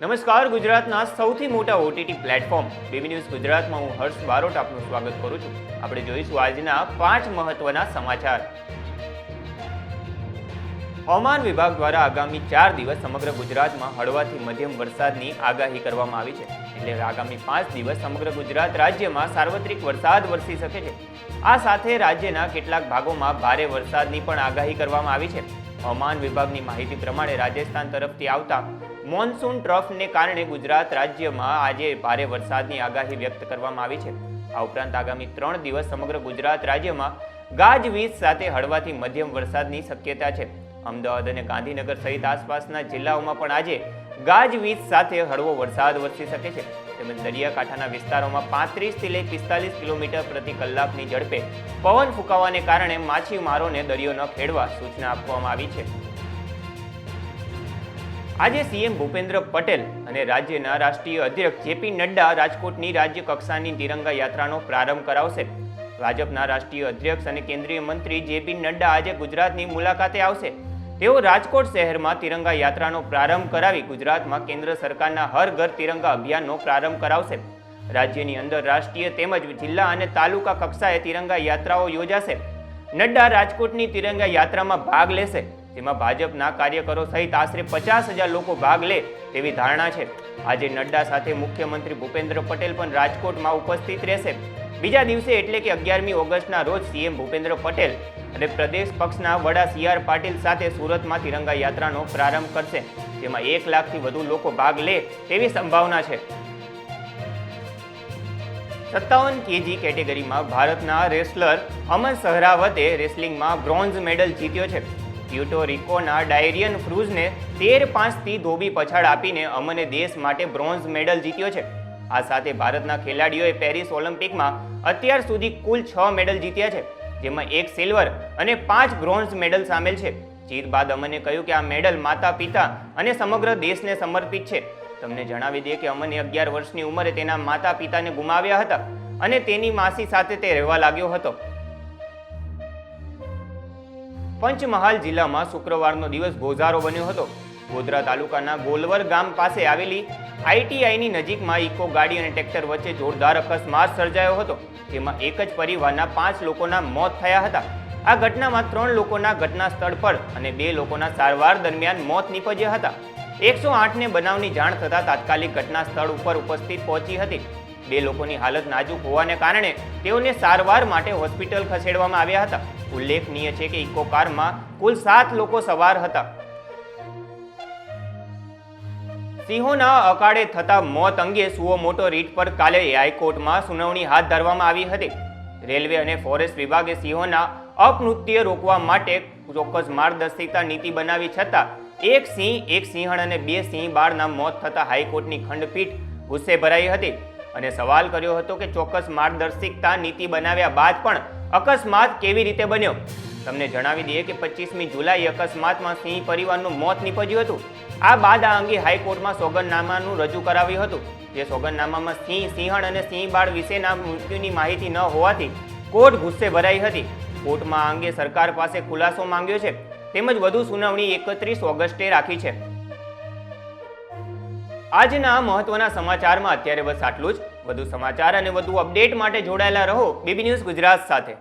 નમસ્કાર, ગુજરાતના સૌથી મોટા ઓટીટી પ્લેટફોર્મ બીબી ન્યૂઝ ગુજરાતમાં હું હર્ષ બારોટ આપનું સ્વાગત કરું છું. આપણે જોઈશું આજના પાંચ મહત્વના સમાચાર. હવામાન વિભાગ દ્વારા આગામી ચાર દિવસ સમગ્ર ગુજરાતમાં હળવાથી મધ્યમ વરસાદની આગાહી કરવામાં આવી છે. એટલે આગામી પાંચ દિવસ સમગ્ર ગુજરાત રાજ્યમાં સાર્વત્રિક વરસાદ વરસી શકે છે. આ સાથે રાજ્યના કેટલાક ભાગોમાં ભારે વરસાદની પણ આગાહી કરવામાં આવી છે. હવામાન વિભાગની માહિતી પ્રમાણે રાજસ્થાન તરફથી આવતા મોન્સૂન ટ્રફને કારણે ગુજરાત રાજ્યમાં આજે ભારે વરસાદની આગાહી વ્યક્ત કરવામાં આવી છે. આ ઉપરાંત આગામી ત્રણ દિવસ સમગ્ર ગુજરાત રાજ્યમાં ગાજવીજ સાથે હળવાથી મધ્યમ વરસાદની શક્યતા છે. અમદાવાદ અને ગાંધીનગર સહિત આસપાસના જિલ્લાઓમાં પણ આજે ગાજવીજ સાથે હળવો વરસાદ વરસી શકે છે. તેમજ દરિયાકાંઠાના વિસ્તારોમાં પાંત્રીસથી લઈ પિસ્તાલીસ કિલોમીટર પ્રતિ કલાકની ઝડપે પવન ફૂંકાવાને કારણે માછીમારોને દરિયો ન ખેડવા સૂચના આપવામાં આવી છે. આજે સીએમ ભૂપેન્દ્ર પટેલ અને રાજ્યના રાષ્ટ્રીય અધ્યક્ષ જેપી નડ્ડા રાજકોટની રાજ્ય કક્ષાની તિરંગા યાત્રાનો પ્રારંભ કરાવશે. ભાજપના રાષ્ટ્રીય અધ્યક્ષ અને કેન્દ્રીય મંત્રી જેપી નડ્ડા આજે ગુજરાતની મુલાકાતે આવશે. તેઓ રાજકોટ શહેરમાં તિરંગા યાત્રાનો પ્રારંભ કરાવી ગુજરાતમાં કેન્દ્ર સરકારના હર ઘર તિરંગા અભિયાનનો પ્રારંભ કરાવશે. રાજ્યની અંદર રાષ્ટ્રીય તેમજ જિલ્લા અને તાલુકા કક્ષાએ તિરંગા યાત્રાઓ યોજાશે. નડ્ડા રાજકોટની તિરંગા યાત્રામાં ભાગ લેશે. જેમાં ભાજપના કાર્યકરો સહિત આશરે પચાસ હજાર લોકો ભાગ લે તેવી ધારણા છે. આજે નડ્ડા સાથે મુખ્યમંત્રી ભૂપેન્દ્ર પટેલ પણ રાજકોટમાં ઉપસ્થિત રહેશે. બીજા દિવસે એટલે કે અગિયારમી ઓગસ્ટના રોજ સીએમ ભૂપેન્દ્ર પટેલ અને પ્રદેશ પક્ષના વડા સી આર પાટીલ સાથે સુરતમાં તિરંગા યાત્રાનો પ્રારંભ કરશે. જેમાં એક લાખથી વધુ લોકો ભાગ લે તેવી સંભાવના છે. સત્તાવન કેજી કેટેગરીમાં ભારતના રેસલર અમન સહરાવતે રેસલિંગમાં બ્રોન્ઝ મેડલ જીત્યો છે. પ્યુટો રિકોના ડાયરિયન ક્રુઝને તેર પાંચથી ધોબી પછાડ આપીને અમને દેશ માટે બ્રોન્ઝ મેડલ જીત્યો છે. આ સાથે ભારતના ખેલાડીઓએ પેરિસ ઓલિમ્પિકમાં અત્યાર સુધી કુલ છ મેડલ જીત્યા છે, જેમાં એક સિલ્વર અને પાંચ બ્રોન્ઝ મેડલ સામેલ છે. જીત બાદ અમને કહ્યું કે આ મેડલ માતા પિતા અને સમગ્ર દેશને સમર્પિત છે. તમને જણાવી દઈએ કે અમને અગિયાર વર્ષની ઉંમરે તેના માતા પિતાને ગુમાવ્યા હતા અને તેની માસી સાથે તે રહેવા લાગ્યો હતો. પંચમહાલ જિલ્લામાં શુક્રવારનો દિવસ ગોઝારો બન્યો હતો. ગોધરા તાલુકાના ગોલવર ગામ પાસે આવેલી આઈટીઆઈની નજીકમાં ઇકો ગાડી અને ટ્રેક્ટર વચ્ચે જોરદાર અકસ્માત સર્જાયો હતો. જેમાં એક જ પરિવારના પાંચ લોકોના મોત થયા હતા. આ ઘટનામાં ત્રણ લોકોના ઘટના સ્થળ પર અને બે લોકોના સારવાર દરમિયાન મોત નીપજ્યા હતા. એકસો આઠને બનાવની જાણ થતાં તાત્કાલિક ઘટના સ્થળ ઉપર ઉપસ્થિત પહોંચી હતી. બે લોકોની હાલત નાજુક હોવાને કારણે તેઓને સારવાર માટે હોસ્પિટલ ખસેડવામાં આવ્યા હતા. ઉલ્લેખનીય છે કે ઇકો કારમાં કુલ સાત લોકો સવાર હતા. સિંહોના અકાળે થતા મોત અંગે સુઓ મોટો રીટ પર કાલે હાઈકોર્ટમાં સુનાવણી હાથ ધરવામાં આવી હતી. રેલવે અને ફોરેસ્ટ વિભાગે સિંહોના અપનૃત્ય રોકવા માટે ચોક્કસ માર્ગદર્શિકા નીતિ બનાવી છતાં, એક સિંહ, એક સિંહણ અને બે સિંહ બાળના મોત થતા હાઈકોર્ટની ખંડપીઠ ગુસ્સે ભરાઈ હતી. અને સવાલ કર્યો હતો કે ચોક્કસ માર્ગદર્શિકતા નીતિ બનાવ્યા બાદ પણ અકસ્માત કેવી રીતે બન્યો? તમને જણાવી દઈએ કે પચીસમી જુલાઈ અકસ્માતમાં સિંહ પરિવારનું મોત નીપજ્યું હતું. આ બાદ આ અંગે હાઈકોર્ટમાં સોગંદનામાનું રજૂ કરાવ્યું હતું. જે સોગંદનામામાં સિંહ, સિંહણ અને સિંહ બાળ વિશેના મૃત્યુની માહિતી ન હોવાથી કોર્ટ ગુસ્સે ભરાઈ હતી. કોર્ટમાં આ અંગે સરકાર પાસે ખુલાસો માંગ્યો છે. તેમજ વધુ સુનાવણી એકત્રીસ ઓગસ્ટે રાખી છે. આજના મહત્વના સમાચારમાં અત્યારે બસ આટલું જ. વધુ સમાચાર અને વધુ અપડેટ માટે જોડાયેલા રહો. બીબી ન્યૂઝ ગુજરાત સાથે.